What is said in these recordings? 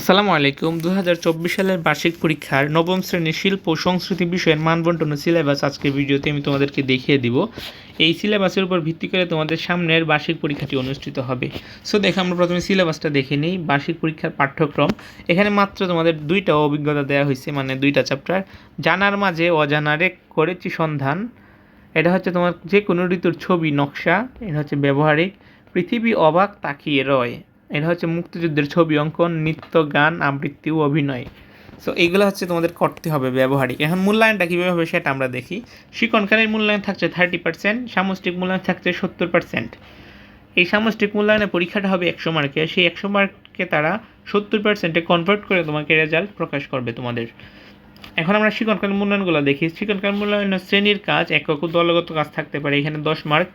আসসালামু আলাইকুম। দু হাজার চব্বিশ সালের বার্ষিক পরীক্ষার নবম শ্রেণির শিল্প সংস্কৃতি বিষয়ের মানবন্টন সিলেবাস আজকের ভিডিওতে আমি তোমাদেরকে দেখিয়ে দিব। এই সিলেবাসের উপর ভিত্তি করে তোমাদের সামনের বার্ষিক পরীক্ষাটি অনুষ্ঠিত হবে। সো দেখো, আমরা প্রথমে সিলেবাসটা দেখে নিই। বার্ষিক পরীক্ষার পাঠ্যক্রম। এখানে মাত্র তোমাদের দুইটা অভিজ্ঞতা দেওয়া হয়েছে মানে দুইটা চ্যাপ্টার জানার মাঝে অজানারে করেছি সন্ধান। এটা হচ্ছে তোমার যে কোনো ঋতুর ছবি, নকশা। এটা হচ্ছে ব্যবহারিক। পৃথিবী অবাক তাকিয়ে রয়। এটা হচ্ছে মুক্তিযুদ্ধের ছবি, অঙ্কন, নৃত্য, গান, আবৃত্তি ও অভিনয়। সো এইগুলো হচ্ছে তোমাদের করতে হবে ব্যবহারিক। এখন মূল্যায়নটা কীভাবে হবে সেটা আমরা দেখি। শিকনকারীর মূল্যায়ন থাকছে থার্টি পার্সেন্ট সামষ্টিক মূল্যায়ন থাকছে সত্তর পার্সেন্ট এই সামষ্টিক মূল্যায়নের পরীক্ষাটা হবে একশো মার্কে সেই একশো মার্ককে তারা সত্তর পার্সেন্টে কনভার্ট করে তোমাকে রেজাল্ট প্রকাশ করবে তোমাদের। এখন আমরা শিকনকালীন মূল্যায়নগুলো দেখি। শিকনকালীন মূল্যায়ন শ্রেণির কাজ, একক দলগত কাজ থাকতে পারে। এখানে দশ মার্ক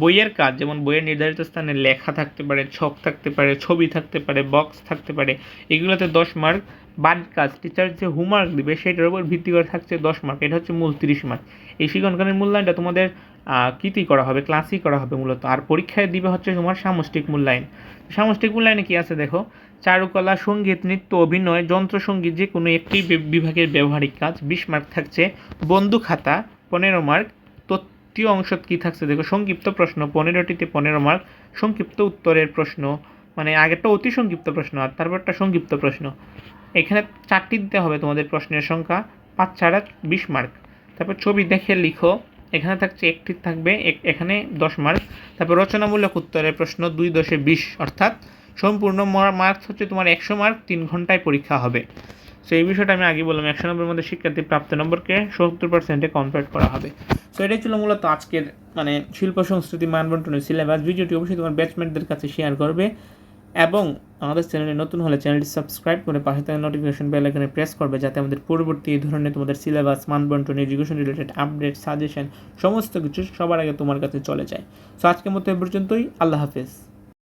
বইয়ের কাজ, যেমন বইয়ের নির্ধারিত স্থানে লেখা থাকতে পারে, ছক থাকতে পারে, ছবি থাকতে পারে বক্স থাকতে পারে, এগুলোতে দশ মার্ক বাড়ির কাজ টিচার যে হোমওয়ার্ক দিবে, সেটার উপর ভিত্তি করে থাকছে দশ মার্ক এটা হচ্ছে মূল তিরিশ মার্ক এই শিক্ষণকালীন মূল্যায়নটা তোমাদের কীতেই করা হবে ক্লাসই করা হবে মূলত। আর পরীক্ষায় দিবে হচ্ছে তোমার সামষ্টিক মূল্যায়ন। সামষ্টিক মূল্যায়নে কী আছে দেখো? চারুকলা, সংগীত, নৃত্য, অভিনয় যন্ত্রসঙ্গীত যে কোনো একটি বিভাগের ব্যবহারিক কাজ। বিশ মার্ক থাকছে বন্ধু খাতা, পনেরো মার্ক তৃতীয় অংশ কী থাকছে? দেখো, সংক্ষিপ্ত প্রশ্ন, পনেরোটিতে পনেরো মার্ক সংক্ষিপ্ত উত্তরের প্রশ্ন মানে আগেরটা অতি সংক্ষিপ্ত প্রশ্ন আর তারপরটা সংক্ষিপ্ত প্রশ্ন। এখানে চারটি দিতে হবে তোমাদের প্রশ্নের সংখ্যা, পাঁচ ছাড়া বিশ মার্ক তারপর ছবি দেখে লিখো, এখানে থাকছে একটি থাকবে এখানে দশ মার্ক তারপর রচনামূলক উত্তরের প্রশ্ন দুই দশে বিশ, অর্থাৎ সম্পূর্ণ মার্কস হচ্ছে তোমার একশো মার্ক তিন ঘন্টায় পরীক্ষা হবে। সো এই বিষয়টা আমি আগে বললাম, একশো নম্বরের মধ্যে শিক্ষার্থী প্রাপ্ত নম্বরকে সত্তর পার্সেন্টে কনভার্ট করা হবে। সো এটাই ছিল মূলত আজকের মানে শিল্প, সংস্কৃতি মানবন্টনের সিলেবাস ভিডিওটি অবশ্যই তোমার ব্যাচমেটদের কাছে শেয়ার করবে এবং আমাদের চ্যানেলে নতুন হলে চ্যানেলটি সাবস্ক্রাইব করে পাশে থাকা নোটিফিকেশন বেল আইকনে প্রেস করবে যাতে আমাদের পরবর্তী ধরনের তোমাদের সিলেবাস মানবন্টন এডুকেশন রিলেটেড আপডেট সাজেশন সমস্ত কিছু সবার আগে তোমার কাছে চলে যায়। সো আজকের মতো এ পর্যন্তই। আল্লাহ হাফেজ।